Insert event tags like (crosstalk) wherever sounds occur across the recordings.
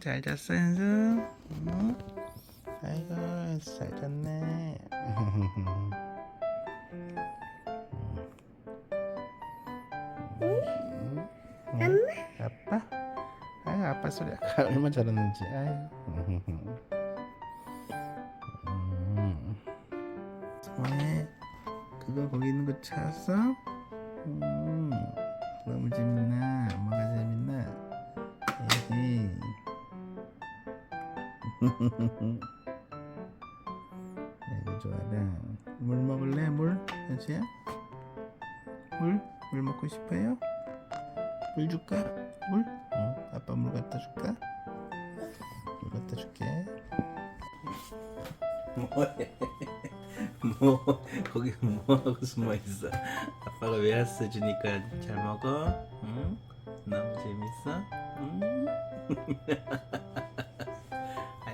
잘 잤어 현수? 응? 아이고 현수 잘 잤네 응? 응? 아빠? 아유 아빠 소리 아까 얼마나 잘했는지 아유 음. 왜? 그거 거기 있는 거 찾았어? 음, 너무 재밌나? 이고 좋아라. 물 먹을래? 물? 현수야? 물? 물 먹고 싶어요? 물 줄까? 물? 응. 아빠 물 갖다 줄까? 물 갖다 줄게. 뭐해? (laughs) 뭐 거기 뭐하고 숨어 있어? 아빠가 왜 왔어 주니까 잘 먹어? 응? 너무 재밌어? 응? (laughs)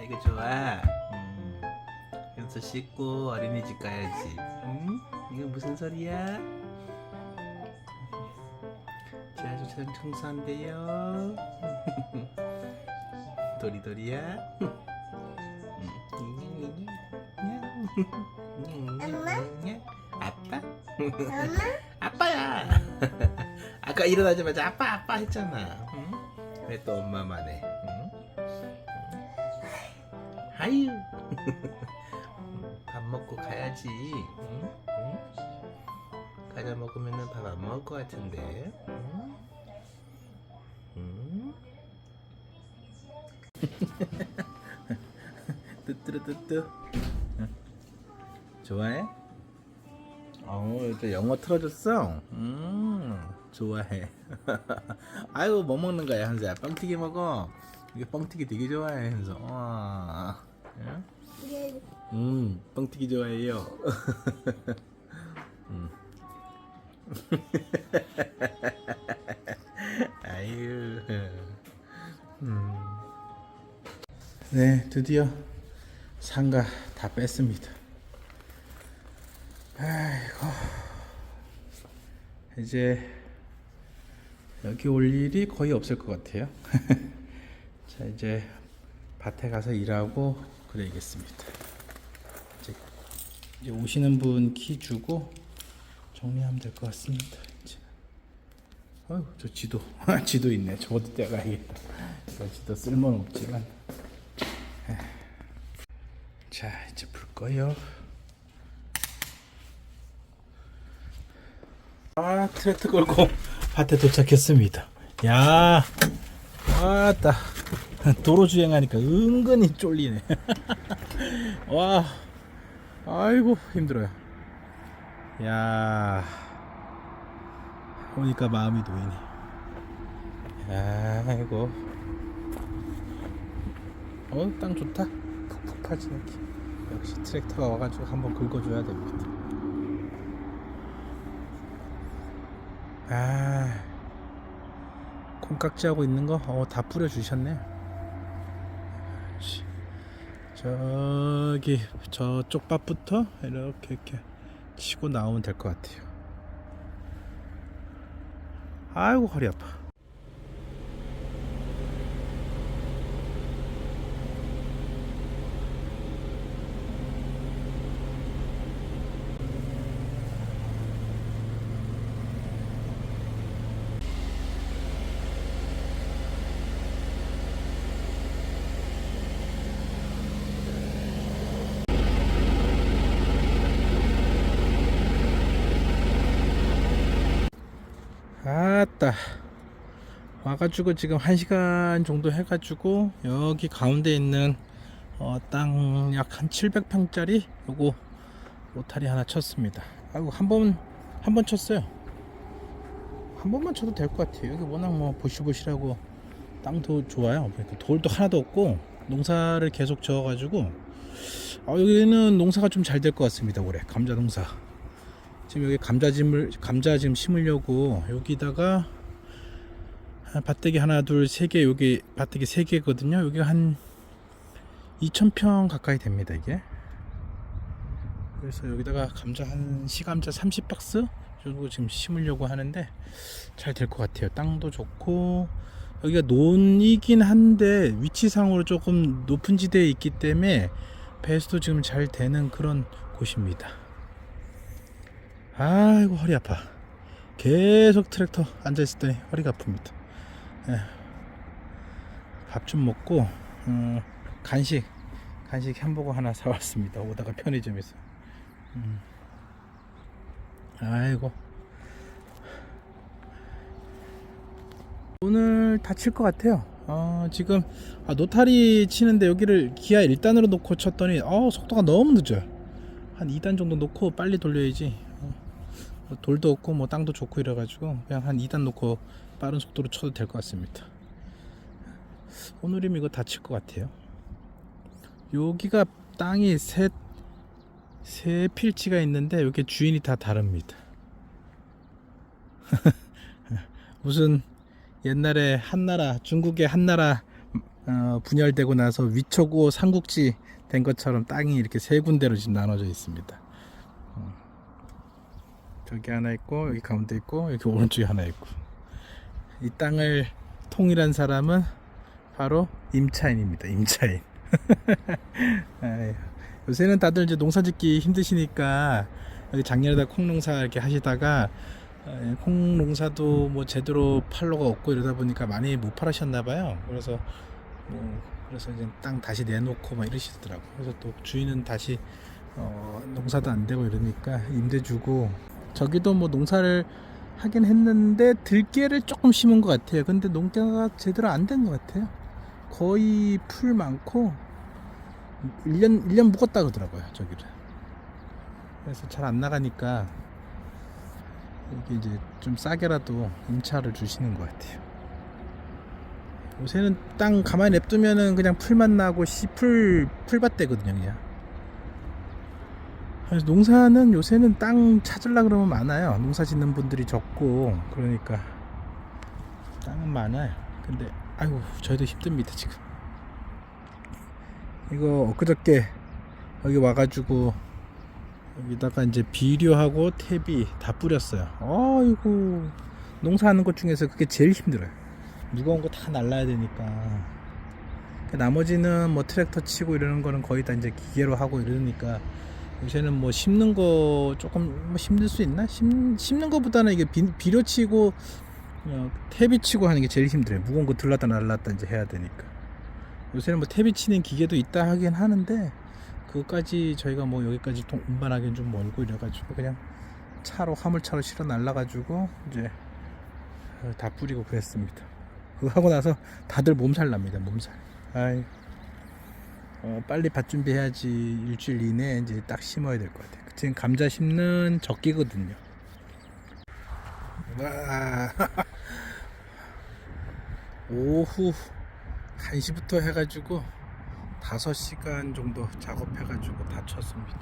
아이고 좋아. 음. 현수 씻고 어린이집 가야지. 응? 이거 무슨 소리야? 지하철 청소한대요. (laughs) 도리도리야. 엄마? 아빠? 엄마? (laughs) 아빠야. (laughs) 아까 일어나자마자 아빠 아빠 했잖아. 응? 왜또 엄마만 해? 응? 아유. (laughs) 밥 먹고 가야지. 응? 응? 과자 먹으면은 밥안 먹을 것 같은데. 응? 응? (laughs) 뚜뚜루뚜뚜. 좋아해? 어, 또 영어 틀어줬어? 음, 좋아해. (laughs) 아이고, 뭐 먹는 거야, 현수야? 뻥튀기 먹어. 이게 뻥튀기 되게 좋아해, 현수. 와. 응? 예. 음, 뻥튀기 좋아해요. (laughs) 음. (laughs) 아유. 음. 네, 드디어 상가 다 뺐습니다. 아이고. 이제 여기 올 일이 거의 없을 것 같아요. (laughs) 자, 이제 밭에 가서 일하고 그래야겠습니다. 이제, 이제 오시는 분 키 주고 정리하면 될 것 같습니다. 이제. 어휴, 저 지도, (laughs) 지도 있네. 저것도 떼가야겠다. 저 지도 쓸모는 없지만. 자, 이제 불 꺼요. 아, 트랙터 걸고 밭에 도착했습니다. 야, 왔다. (laughs) 도로 주행하니까 은근히 쫄리네. (laughs) 와, 아이고 힘들어요. 야, 오니까 마음이 놓이네. 아이고, 어, 땅 좋다. 푹푹 파지네. 역시 트랙터가 와가지고 한번 긁어줘야 됩니다. 아, 콩깍지 하고 있는 거, 어, 다 뿌려주셨네. 저기, 저쪽 밭부터 이렇게, 이렇게 치고 나오면 될 것 같아요. 아이고, 허리 아파. 아따 와가지고 지금 한 시간 정도 해가지고 여기 가운데 있는 어, 땅 약 한 700평짜리 요거 로타리 하나 쳤습니다. 아이고 한번 한 번 쳤어요. 한 번만 쳐도 될 것 같아요. 여기 워낙 뭐 보시보시라고 땅도 좋아요. 그러니까 돌도 하나도 없고 농사를 계속 지어 가지고 아, 여기는 농사가 좀 잘 될 것 같습니다 올해. 감자 농사. 지금 여기 감자짐을 감자 지금 심으려고 여기다가 한 밭대기 하나 둘 세 개 여기 밭대기 세 개거든요. 여기 한 2,000평 가까이 됩니다 이게. 그래서 여기다가 감자 한 시감자 30박스 정도 지금 심으려고 하는데 잘 될 것 같아요. 땅도 좋고 여기가 논이긴 한데 위치상으로 조금 높은 지대에 있기 때문에 배수도 지금 잘 되는 그런 곳입니다. 아이고 허리 아파. 계속 트랙터 앉아 있었더니 허리가 아픕니다. 밥 좀 먹고 어, 간식 간식 햄버거 하나 사왔습니다. 오다가 편의점에서. 음. 아이고 오늘 다칠 것 같아요. 어, 지금 아, 노타리 치는데 여기를 기아 1단으로 놓고 쳤더니 어, 속도가 너무 늦어요. 한 2단 정도 놓고 빨리 돌려야지. 어, 돌도 없고 뭐 땅도 좋고 이래가지고 그냥 한 2단 놓고 빠른 속도로 쳐도 될 것 같습니다. 오늘이면 이거 다칠 것 같아요. 여기가 땅이 세, 세 필지가 있는데 여기 주인이 다 다릅니다. (laughs) 무슨 옛날에 한나라 중국의 한나라 어, 분열되고 나서 위초고 삼국지 된 것처럼 땅이 이렇게 세 군데로 지금 나눠져 있습니다. 어. 저기 하나 있고 여기 가운데 있고 여기 오른쪽에 하나 있고 이 땅을 통일한 사람은 바로 임차인입니다. 임차인. (laughs) 요새는 다들 이제 농사짓기 힘드시니까 여기 작년에다 콩 농사 이렇게 하시다가 어, 예, 콩농사도 뭐 제대로 팔로가 없고 이러다 보니까 많이 못 팔으셨나 봐요. 그래서 뭐 그래서 이제 땅 다시 내놓고 막 이러시더라고. 그래서 또 주인은 다시 어, 농사도 안 되고 이러니까 임대 주고 저기도 뭐 농사를 하긴 했는데 들깨를 조금 심은 것 같아요. 근데 농가가 제대로 안 된 것 같아요. 거의 풀 많고 1년 1년 묵었다 그러더라고요. 저기를. 그래서 잘 안 나가니까 이게 이제 좀 싸게라도 임차를 주시는 것 같아요. 요새는 땅 가만히 냅두면은 그냥 풀만 나고 씨풀 풀밭 되거든요, 그냥. 농사는 요새는 땅 찾으려 그러면 많아요. 농사 짓는 분들이 적고 그러니까 땅은 많아요. 근데 아이고 저희도 힘듭니다 지금. 이거 엊그저께 여기 와가지고 여기다가 이제 비료하고 퇴비 다 뿌렸어요. 아이고 농사하는 것 중에서 그게 제일 힘들어요. 무거운 거 다 날라야 되니까. 그 나머지는 뭐 트랙터 치고 이러는 거는 거의 다 이제 기계로 하고 이러니까 요새는 뭐 심는 거 조금 뭐 힘들 수 있나? 심, 심는 거보다는 이게 비, 비료 치고 어, 퇴비 치고 하는 게 제일 힘들어요. 무거운 거 들렀다 날랐다 이제 해야 되니까. 요새는 뭐 퇴비 치는 기계도 있다 하긴 하는데 그것까지 저희가 뭐 여기까지 동- 운반하기는 좀 멀고 이래가지고 그냥 차로 화물차로 실어 날라가지고 이제 어, 다 뿌리고 그랬습니다. 그거 하고 나서 다들 몸살 납니다. 몸살. 아이. 어, 빨리 밭 준비해야지 일주일 이내에 이제 딱 심어야 될 것 같아요. 지금 감자 심는 적기거든요. 와. (laughs) 오후 1시부터 해가지고 5시간 정도 작업해가지고 다 쳤습니다.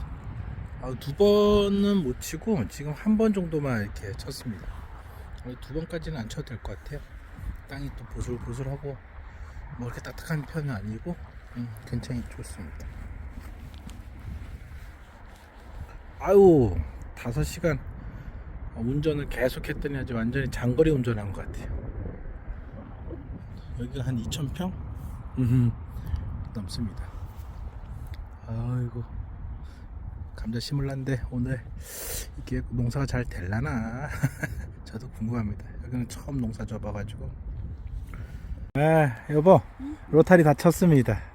아, 두 번은 못 치고 지금 한 번 정도만 이렇게 쳤습니다. 어, 두 번까지는 안 쳐도 될 것 같아요. 땅이 또 보슬보슬하고 뭐 이렇게 딱딱한 편은 아니고 음, 굉장히 좋습니다. 아유, 5시간 운전을 계속 했더니 아주 완전히 장거리 운전한 것 같아요. 여기가 한 2,000평? 음, 넘습니다. 아이고, 감자 심을란데 오늘 이게 농사가 잘 될라나? (laughs) 저도 궁금합니다. 여기는 처음 농사 접어가지고. 아, 여보, 로타리 다 쳤습니다.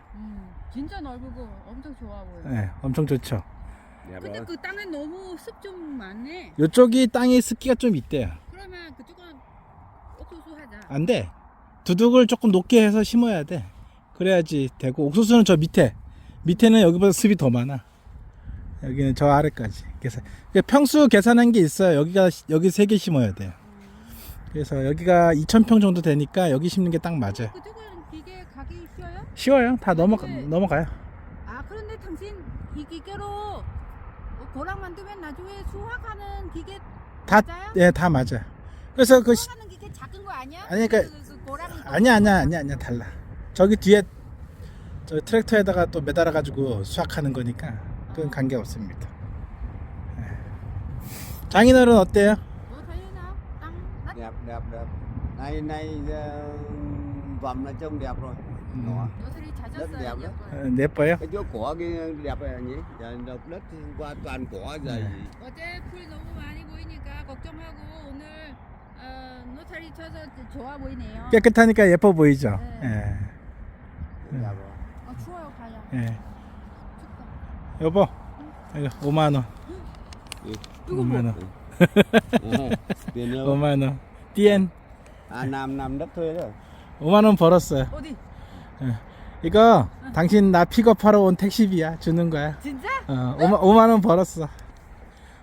음, 진짜 넓고 엄청 좋아 보여. 네, 엄청 좋죠. 근데 그 땅에 너무 습 좀 많네. 이쪽이 땅에 습기가 좀 있대요. 그러면 그쪽은 옥수수 하자. 안 돼. 두둑을 조금 높게 해서 심어야 돼. 그래야지 되고 옥수수는 저 밑에 밑에는 여기보다 습이 더 많아. 여기는 저 아래까지. 그래서 평수 계산한 게 있어요. 여기가 여기 세 개 심어야 돼요. 그래서 여기가 2,000평 정도 되니까 여기 심는 게 딱 맞아요. 그쪽은 기계 쉬워요? 다 넘어 네. 넘어가요. 아 그런데 당신 이 기계로 고랑 만들면 나중에 수확하는 기계 다 맞아요? 예, 다 맞아요. 그래서 그 시- 수확하는 기계 작은 거 아니야? 아니, 그러니까- 그, 그 고랑 아니야 아니야 아니야 아니야 달라. 저기 뒤에 저 트랙터에다가 또 매달아 가지고 수확하는 거니까 그건 관계 없습니다. 예. 장인어른 어때요? 너 thấy nào? Tăng đất đẹp đẹp đẹp nay nay ờ, vòng là trông đẹp rồi Đó. 요새를 Rất đẹp 잦았어요. đó. 어, 예뻐요? cái chỗ cỏ kia đẹp này nhỉ Giờ đập đất qua toàn cỏ dày 어제 풀 너무 많이 보이니까 걱정하고 오늘 어, 노타리 쳐서 좋아 보이네요. 깨끗하니까 예뻐 보이죠? 네. đẹp rồi 어, 추워요 가요. 예. 예. 춥다. 여보, 이거 5만 원. Ừ. 5만 원. tiền đâu 5만 원. 띠엔. à làm làm đất thuê đó 5만 원 벌었어요. 어디? 이거 당신 나 픽업하러 온 택시비야. 주는 거야. 진짜? 어, 5만, 5만 원 벌었어.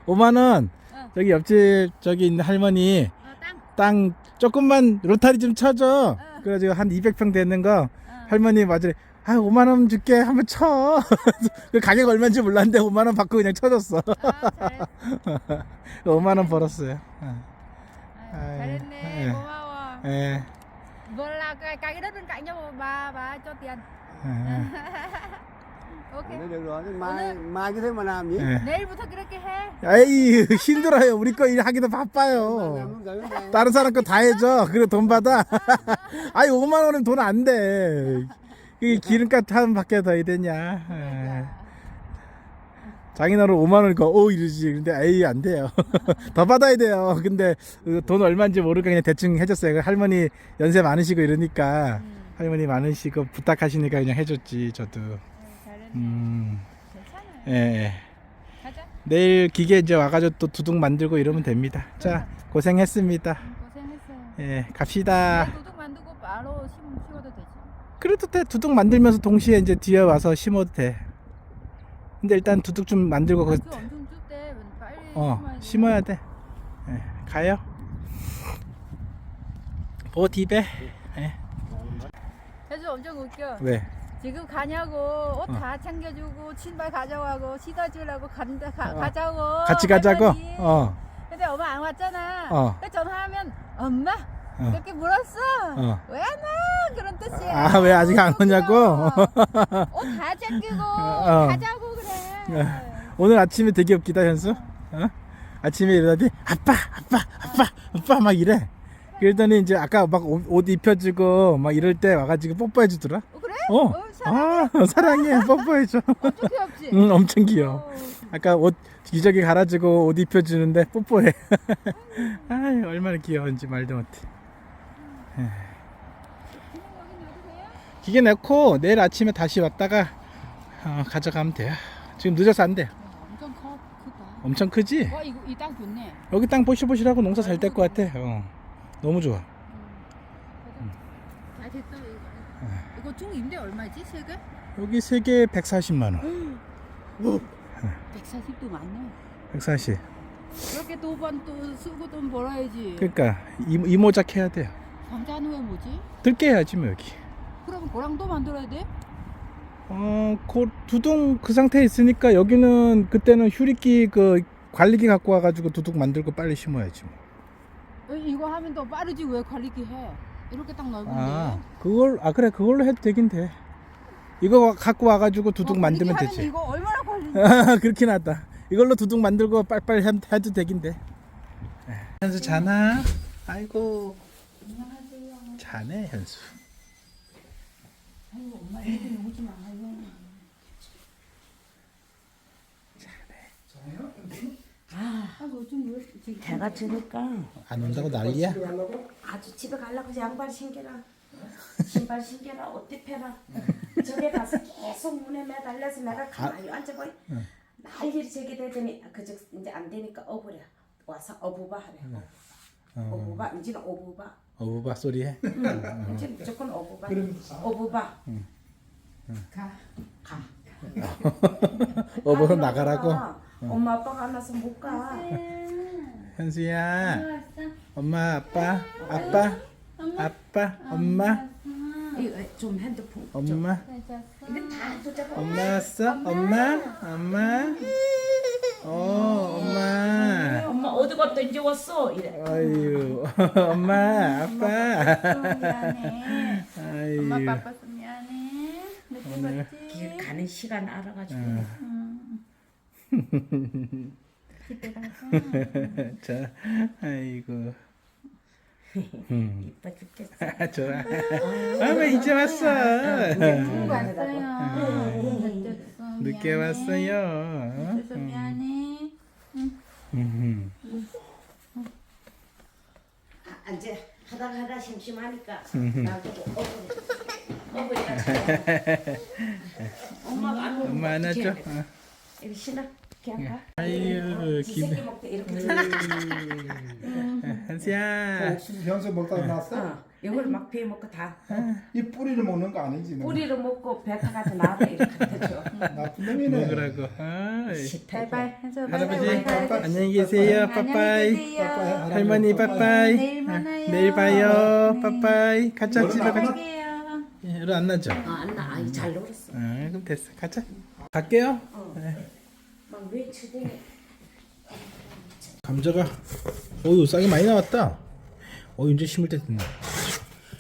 5만 원. 어. 저기 옆집 저기 있는 할머니 어, 땅. 땅 조금만 로타리 좀 쳐줘. 어. 그래가지고 한 200평 되는 거 어. 할머니 맞으래. 아 5만 원 줄게 한번 쳐. (laughs) 그 가격 얼마인지 몰랐는데 5만 원 받고 그냥 쳐줬어. 아, 잘했어. 5만 원 벌었어요. 어. 아유, 아유, 잘했네. 예. 고마워. 예. Vừa là cái, cái đất bên cạnh nhau bà bà cho tiền. 예. ok. Thế được rồi thế mai mai cứ thế mà làm nhỉ 예. 내일부터 그렇게 해. 에이 힘들어요. 우리 거 일 하기도 바빠요. 다른 사람 거 다 해줘. 그래 돈 받아. 아니 5만 원은 돈 안 돼. 이 기름값 한 밖에 더 해야 되냐. 예. 장인어른 5만 원이니까 오 이러지. 근데 에이 안 돼요. (laughs) 더 받아야 돼요. 근데 그돈 얼마인지 모르니까 그냥 대충 해줬어요. 그 할머니 연세 많으시고 이러니까 음, 할머니 많으시고 부탁하시니까 그냥 해줬지 저도. 음. 음. 예. 가자. 내일 기계 이제 와가지고 또 두둑 만들고 이러면 됩니다. 자 고생했습니다. 음, 고생했어요. 예 갑시다. 도둑 만들고 바로 심 심어도 되지. 그래도 돼 두둑 만들면서 동시에 이제 뒤에 와서 심어도 돼. 근데 일단 두둑 좀 만들고 그 그, 춥대. 빨리 어. 심어야 돼. 예, 가요. 보디베. 예. 그래서 엄청 웃겨. 왜? 지금 가냐고 옷 다 챙겨주고 신발 가져가고 신어주려고 간다 가, 어. 가자고. 같이 가자고. 어. 근데 엄마 안 왔잖아. 어. 그 전화하면 엄마 어. 이렇게 물었어. 어. 왜 안 와? 그런 뜻이야. 아, 왜 아직 안 오냐고? (laughs) 옷 다 챙기고 어. 가자고. 오늘 아침에 되게 웃기다 현수. 어? 아침에 일어나더니 아빠, 아빠, 아빠, 아빠 막 이래. 그러더니 이제 아까 막 옷 입혀주고 막 이럴 때 와가지고 뽀뽀해 주더라. 어, 그래? 어. 어, 사랑해. 아 사랑해 뽀뽀해 줘. 엄청 귀엽지? 응 엄청 귀여워. 어. 아까 옷 기저귀 갈아주고 옷 입혀주는데 뽀뽀해. 아이 얼마나 귀여운지 말도 못해. 놔두세요. 기계 넣고 내일 아침에 다시 왔다가 어, 가져가면 돼요. 지금 늦어서 안 돼. 어, 엄청 커 크다. 엄청 크지? 와 이거 이 땅 좋네. 여기 땅 보실보실하고 농사 잘 될 것 같아. 어. 너무 좋아. 음. 잘 됐다 이거. 이거 총 임대 얼마지 세금? 여기 세 개에 140만 원. 140도 많네. 140. 그렇게 두 번 또 쓰고 돈 벌어야지. 그러니까 이, 이모작 해야 돼요. 상자는 왜 뭐지? 들게 해야지 뭐 여기. 그럼 고랑도 만들어야 돼? 어, 그 두둥 그 상태에 있으니까 여기는 그때는 휴리기 그 관리기 갖고 와가지고 두둑 만들고 빨리 심어야지. 뭐. 어, 이거 하면 더 빠르지 왜 관리기 해? 이렇게 딱 넓은데. 아, 그걸 아 그래 그걸로 해도 되긴 돼. 이거 갖고 와가지고 두둑 어, 만들면 관리기 되지. 이거 얼마나 걸리지? 그렇긴 하다. 이걸로 두둑 만들고 빨빨 해- 해도 되긴 돼. 현수 자나? 아이고 안녕하세요. 자네 현수. 아이고 엄마 얘기 오지 마. 아이고. 아, 요즘 왜 지금 배가 찌니까. 안 온다고 난리야? 아주 집에 가려고 양발 신겨라. 신발 신겨라. 옷 입혀라. 저에 가서 계속 문에 매달려서 내가 가만히 앉아보니 난리를 제게 되더니 그저 이제 안 되니까 어부래. 와서 어부바 하래. 어부바. 이제는 어부바 어부바 소리 해. 이제 무조건 어부바. 어부바. 가. 가. (laughs) 어부로 가지 마, 나가라고. 가. 엄마 아빠가 안 와서 못 가. 현수야. 엄마 아빠. 아빠. 아빠. 엄마. 이거 좀 핸드폰 엄마. 이거 다 붙잡아 엄마 왔어? 엄마. 엄마 어 엄마 엄마 어디 갔다 이제 왔어 이래 아유 (laughs) 엄마 아빠 미안해. 엄마 아유 바빠서 미안해. 늦게 오늘 봤지? 가는 시간 알아가지고 집에 가서. (laughs) 자 아이고 음. 이뻐 죽겠어. 좋아. 아마 이제 왔어. 음. 왔어요. 늦게 왔어요. 그래서 미안해. 응. 응. 응. 아, 이제 하다 하다 심심하니까 나도 어머니 엄마가 안 오면 엄마 안 왔죠? 어. 이리 신어 이렇게 할까? 아유 네. 김 이렇게 (laughs) 한수야. 혹시 현수 먹다 났어? 어, 이걸 막 비워 먹고 다 이 뿌리를 먹는 거 아니지? 너? 뿌리를 먹고 백화 가서 나도 이렇게 해줘 나쁜 놈이네. 먹으라고. 아이. 싫다 바이바이. 해서 할아버지. 안녕히 계세요. 빠빠이. 빠빠이. 할아버지 할머니 빠빠이. 내일 만나요. 내일 봐요. 네. 빠빠이. 가자 집에 안 가자. 갈게요. 예, 안 나죠? 아, 안나 아이 잘 놀았어 아, 그럼 됐어. 가자. 갈게요. 막왜 주댕이 감자가 어유 싹이 많이 나왔다. 어 이제 심을 때 됐네.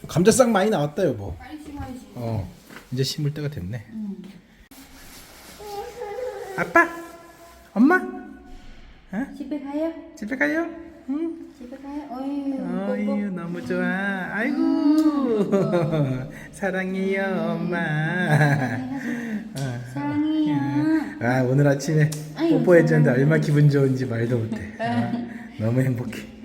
감자 싹 많이 나왔다 여보. 빨리 심어야지. 어 이제 심을 때가 됐네. 아빠, 엄마, 집에 가요. 집에 가요. 응. 집에 가요. 어이. 어유 너무 좋아. 아이고 (laughs) 사랑해요 엄마. 어. 사랑해요. 아 오늘 아침에 아이고, 뽀뽀해줬는데 얼마 나 기분 좋은지 말도 못해. 아, 너무 행복해.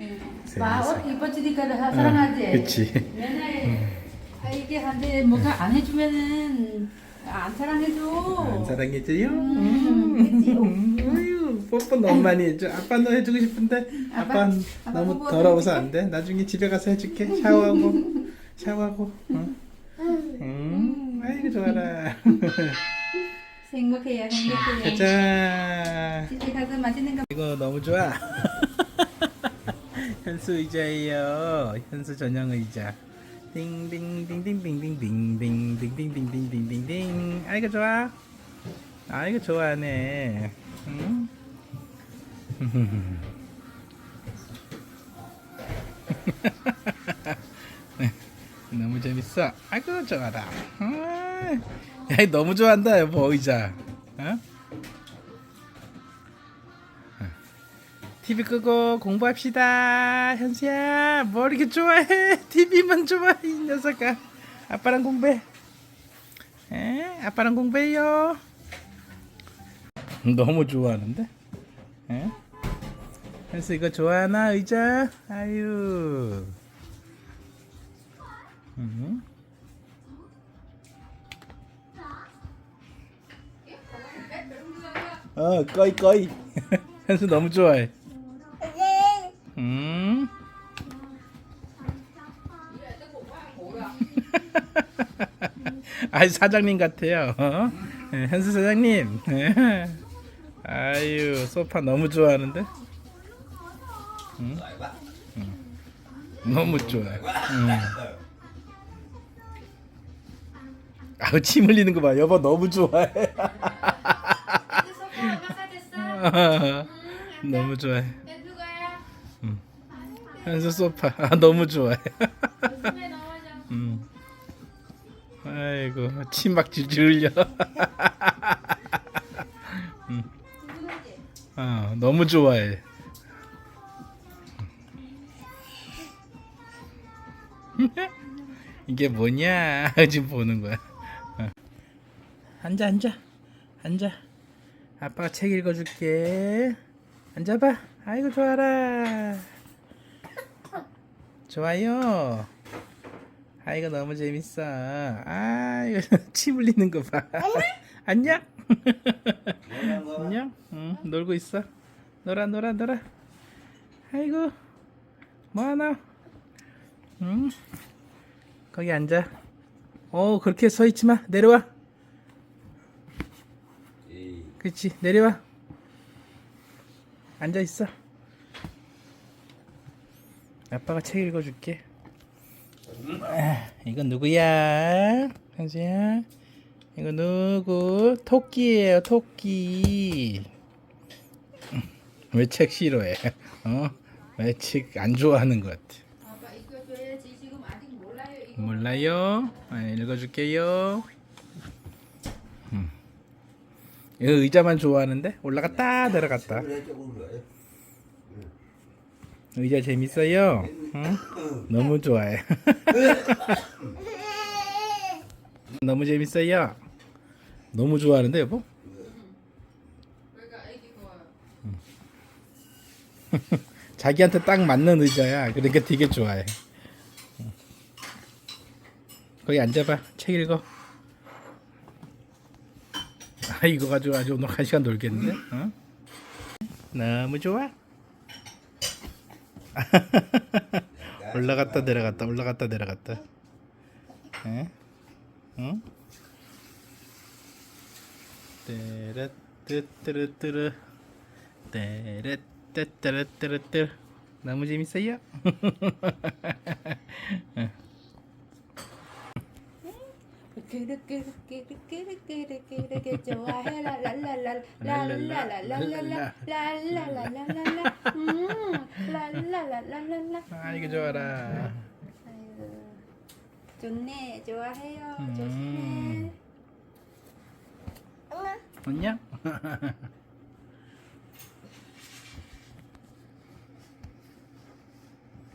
봐, 어, 이뻐지니까 사- 사랑하지. 그치. 맨날 아, 이게 한데 뭐가 안 해주면은 안 사랑해줘. 안 사랑해줘요? 음. 어휴, 뽀뽀 너무 많이 해줘. 아빠도 해주고 싶은데 아빠, 아빠 너무 더러워서. 안 돼. 나중에 집에 가서 해줄게. 샤워하고 샤워하고. 어? 음, 아이고 좋아라. 행복해요, 행복해요. 가자. 집에 가서 맛있는 거. 이거 너무 좋아. (laughs) 현수 의자예요. 현수 전용 의자. 띵띵띵띵띵띵띵띵띵띵띵띵띵띵띵. 아이고 좋아. 아이고 좋아하네. 응? 너무 재밌어. 아이고 좋아라. 아, 야, 너무 좋아한다 여보 의자. 어? TV 끄고 공부합시다. 현수야, 뭐 이렇게 좋아해? TV만 좋아해, 이 녀석아. 아빠랑 공부해. 에? 아빠랑 공부해요. 너무 좋아하는데? 에? 현수 이거 좋아하나, 의자? 아유. 음. 어, 꺼이, 꺼이. (laughs) 현수 너무 좋아해. 아이 사장님 같아요. 어? 예, 현수 사장님. 예. 아유 소파 너무 좋아하는데. 음? 음. 너무 좋아해. 음. 아우 침 흘리는 거 봐. 여보 너무 좋아해. (laughs) 너무 좋아해. 음. 현수 소파 아, 너무 좋아해. 음. 아이고 침막 질질 흘려. 음. 아 너무 좋아해. (laughs) 이게 뭐냐 (laughs) 지금 보는 거야. 어. 앉아 앉아 앉아. 아빠가 책 읽어줄게. 앉아봐. 아이고 좋아라. 좋아요. 아이고 너무 재밌어. 아이고 (laughs) 침 흘리는 거 봐. 안녕. (laughs) 안녕. 응 놀고 있어. 놀아 놀아 놀아. 아이고 뭐하나. 응. 거기 앉아. 어 그렇게 서 있지 마. 내려와. 그렇지 내려와. 앉아 있어. 아빠가 책 읽어줄게. 아, 이건 누구야? 현수야. 이거 누구? 토끼예요, 토끼. 왜 책 싫어해? 어? 왜 책 안 좋아하는 것 같아? 아빠 읽어줘야지. 지금 아직 몰라요. 아, 읽어줄게요. 음. 이거 의자만 좋아하는데 올라갔다 내려갔다. 의자 재밌어요? 응? 너무 좋아해. (laughs) 너무 재밌어요. 너무 좋아하는데 여보? (laughs) 자기한테 딱 맞는 의자야. 그러니까 되게 좋아해. 응. 거기 앉아봐. 책 읽어. 아 이거 가지고 아주 오늘 한 시간 놀겠는데? 응? 너무 좋아. (laughs) 올라갔다 내려갔다 올라갔다 내려갔다. 에? 응? 떼르뜨뜨르뜨르 떼르뜨뜨르뜨르뜨 너무 재밌어요? (laughs) 그르그르그르그르그르 좋아해 랄랄랄랄랄랄랄랄랄랄랄랄랄랄랄라 음 랄랄랄랄랄라 아 이거 좋아라. 아이고 좋네 좋아해요 음. 조심해 안녕?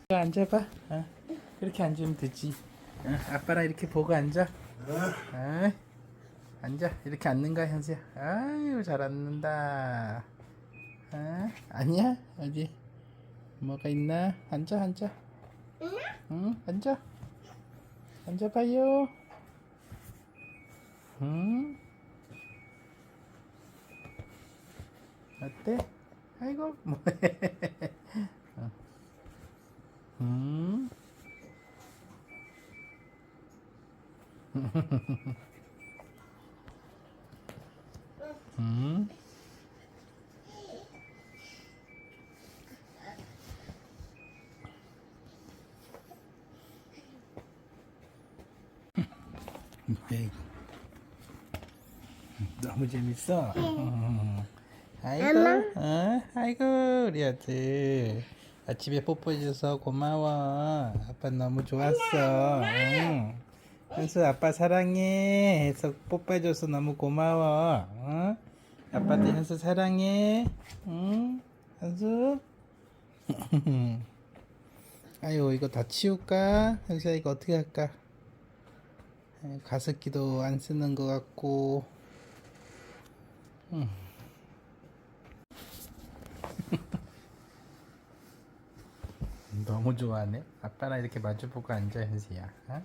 이거 앉아봐. 어. 그렇게 앉으면 되지. 어, 아빠랑 이렇게 보고 앉아. 어. 앉아. 이렇게 앉는 거야, 현수야. 아유, 잘 앉는다. 어? 아니야? 어디? 뭐가 있나? 앉아, 앉아. 응, 앉아. 앉아봐요. 응? 어때? 아이고 뭐해 (laughs) 어. 음. 음. 에이. 너무 재밌어. 음. 아이고, 어? 아이고 우리 아들 아침에 뽀뽀해줘서 고마워. 아빠 너무 좋았어. 응. 현수 아빠 사랑해. 해서 뽀뽀해줘서 너무 고마워. 어? 아빠도 현수 사랑해. 응? 현수? (laughs) 아유 이거 다 치울까? 현수야 이거 어떻게 할까? 가습기도 안 쓰는 것 같고. (laughs) 너무 좋아하네. 아빠랑 이렇게 마주보고 앉아 현수야. 어?